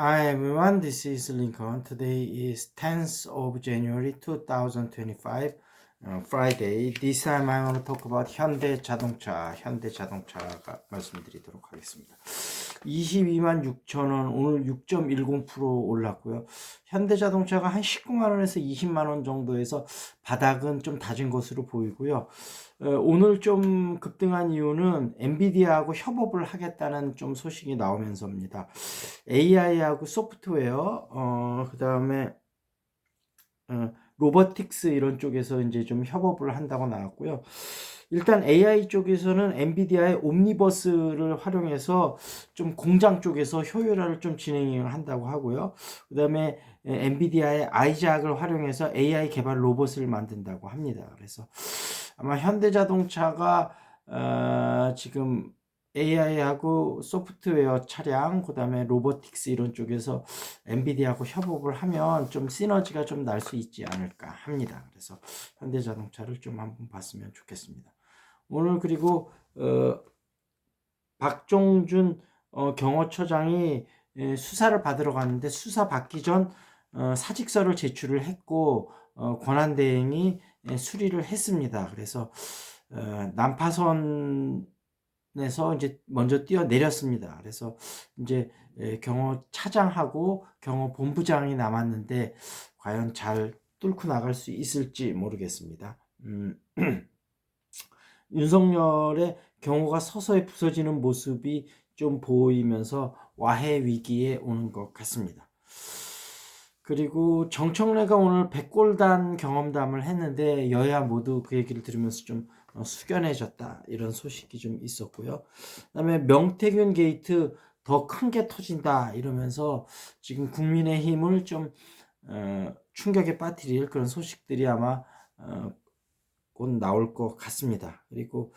Hi everyone, this is Lincoln. Today is 10th of January 2025, uh, Friday. This time I want 현대 자동차, 현대 자동차가 말씀드리도록 하겠습니다. 22만 6천 원, 오늘 6.10% 올랐고요. 현대 자동차가 한 19만 원에서 20만 원 정도에서 바닥은 좀 다진 것으로 보이고요. 어, 오늘 좀 급등한 이유는 엔비디아하고 협업을 하겠다는 좀 소식이 나오면서입니다. AI하고 소프트웨어, 어, 그 다음에, 어, 로보틱스 이런 쪽에서 이제 좀 협업을 한다고 나왔고요. 일단 AI 쪽에서는 엔비디아의 옴니버스를 활용해서 좀 공장 쪽에서 효율화를 좀 진행을 한다고 하고요. 그 다음에 엔비디아의 아이작을 활용해서 AI 개발 로봇을 만든다고 합니다. 그래서 아마 현대자동차가 어, 지금 AI하고 소프트웨어 차량, 그 다음에 로보틱스 이런 쪽에서 엔비디아하고 협업을 하면 좀 시너지가 좀 날 수 있지 않을까 합니다. 그래서 현대자동차를 좀 한번 봤으면 좋겠습니다. 오늘 그리고 어, 박종준 어, 경호처장이 예, 수사를 받으러 갔는데 수사 받기 전 어, 사직서를 제출을 했고 어, 권한대행이 예, 수리를 했습니다. 그래서 어, 난파선 에서 이제 먼저 뛰어 내렸습니다. 그래서 이제 예, 경호 차장하고 경호 본부장이 남았는데 과연 잘 뚫고 나갈 수 있을지 모르겠습니다. 음, 윤석열의 경호가 서서히 부서지는 모습이 좀 보이면서 와해 위기에 오는 것 같습니다. 그리고 정청래가 오늘 백골단 경험담을 했는데 여야 모두 그 얘기를 들으면서 좀 어, 숙연해졌다 이런 소식이 좀 있었고요. 그다음에 명태균 게이트 더 큰 게 터진다 이러면서 지금 국민의힘을 좀 어, 충격에 빠뜨릴 그런 소식들이 아마 어, 곧 나올 것 같습니다. 그리고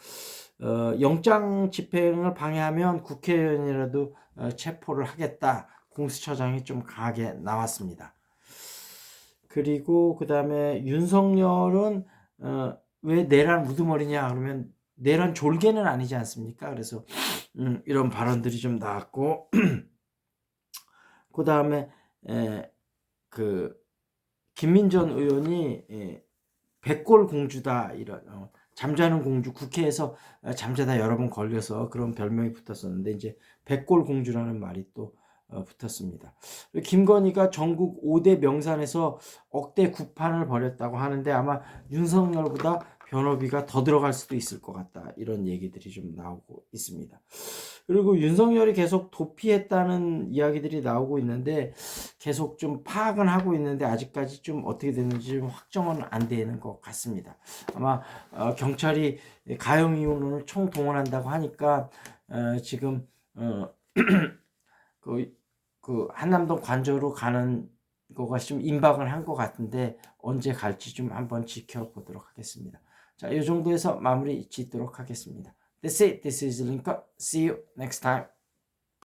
어, 영장 집행을 방해하면 국회의원이라도 어, 체포를 하겠다. 공수처장이 좀 강하게 나왔습니다. 그리고 그 다음에 윤석열은 어, 왜 내란 우두머리냐 그러면 내란 졸개는 아니지 않습니까? 그래서 음, 이런 발언들이 좀 나왔고 그 다음에 그 김민전 의원이 에, 백골 공주다 이런 어, 잠자는 공주 국회에서 어, 잠자다 여러 번 걸려서 그런 별명이 붙었었는데 이제 백골 공주라는 말이 또 어, 붙었습니다. 김건희가 전국 5대 명산에서 억대 구판을 벌였다고 하는데 아마 윤석열보다 변호비가 더 들어갈 수도 있을 것 같다. 이런 얘기들이 좀 나오고 있습니다. 그리고 윤석열이 계속 도피했다는 이야기들이 나오고 있는데 계속 좀 파악은 하고 있는데 아직까지 좀 어떻게 됐는지 좀 확정은 안 되는 것 같습니다. 아마 어, 경찰이 가용 이혼을 총동원한다고 하니까 어, 지금 어, 그, 그 한남동 관저로 가는 거가 좀 임박을 한 것 같은데 언제 갈지 좀 한번 지켜보도록 하겠습니다. 자, 이 정도에서 마무리 짓도록 하겠습니다. That's it. This is Lincoln. See you next time.